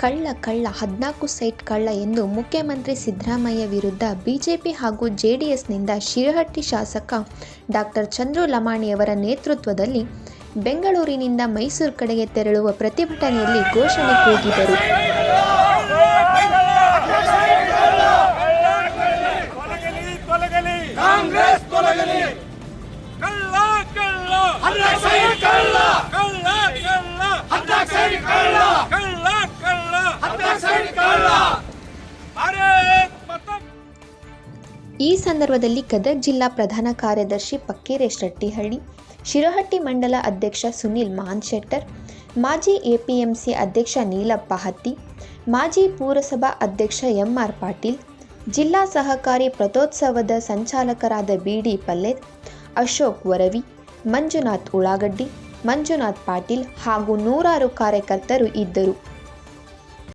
ಕಳ್ಳ ಕಳ್ಳ ಹದಿನಾಲ್ಕು ಸೈಟ್ ಕಳ್ಳ ಎಂದು ಮುಖ್ಯಮಂತ್ರಿ ಸಿದ್ದರಾಮಯ್ಯ ವಿರುದ್ಧ ಬಿಜೆಪಿ ಹಾಗೂ ಜೆಡಿಎಸ್ನಿಂದ ಶಿರಹಟ್ಟಿ ಶಾಸಕ ಡಾಕ್ಟರ್ ಚಂದ್ರು ಲಮಾಣಿಯವರ ನೇತೃತ್ವದಲ್ಲಿ ಬೆಂಗಳೂರಿನಿಂದ ಮೈಸೂರು ಕಡೆಗೆ ತೆರಳುವ ಪ್ರತಿಭಟನೆಯಲ್ಲಿ ಘೋಷಣೆ ಕೂಗಿದರು. ಕಳ್ಳ. ಈ ಸಂದರ್ಭದಲ್ಲಿ ಗದಗ ಜಿಲ್ಲಾ ಪ್ರಧಾನ ಕಾರ್ಯದರ್ಶಿ ಪಕ್ಕೀರೇಶ್ ರಟ್ಟಿಹಳ್ಳಿ, ಶಿರಹಟ್ಟಿ ಮಂಡಲ ಅಧ್ಯಕ್ಷ ಸುನಿಲ್ ಮಹಾನ್ಶೆಟ್ಟರ್ ಮಾಜಿ ಎಪಿಎಂಸಿ ಅಧ್ಯಕ್ಷ ನೀಲಪ್ಪ ಹತ್ತಿ, ಮಾಜಿ ಪೂರಸಭಾ ಅಧ್ಯಕ್ಷ ಎಂಆರ್ ಪಾಟೀಲ್, ಜಿಲ್ಲಾ ಸಹಕಾರಿ ಪ್ರಥೋತ್ಸವದ ಸಂಚಾಲಕರಾದ ಬಿಡಿ ಪಲ್ಲೇತ್ ಅಶೋಕ್ ವರವಿ, ಮಂಜುನಾಥ್ ಉಳ್ಳಾಗಡ್ಡಿ, ಮಂಜುನಾಥ್ ಪಾಟೀಲ್ ಹಾಗೂ ನೂರಾರು ಕಾರ್ಯಕರ್ತರು ಇದ್ದರು.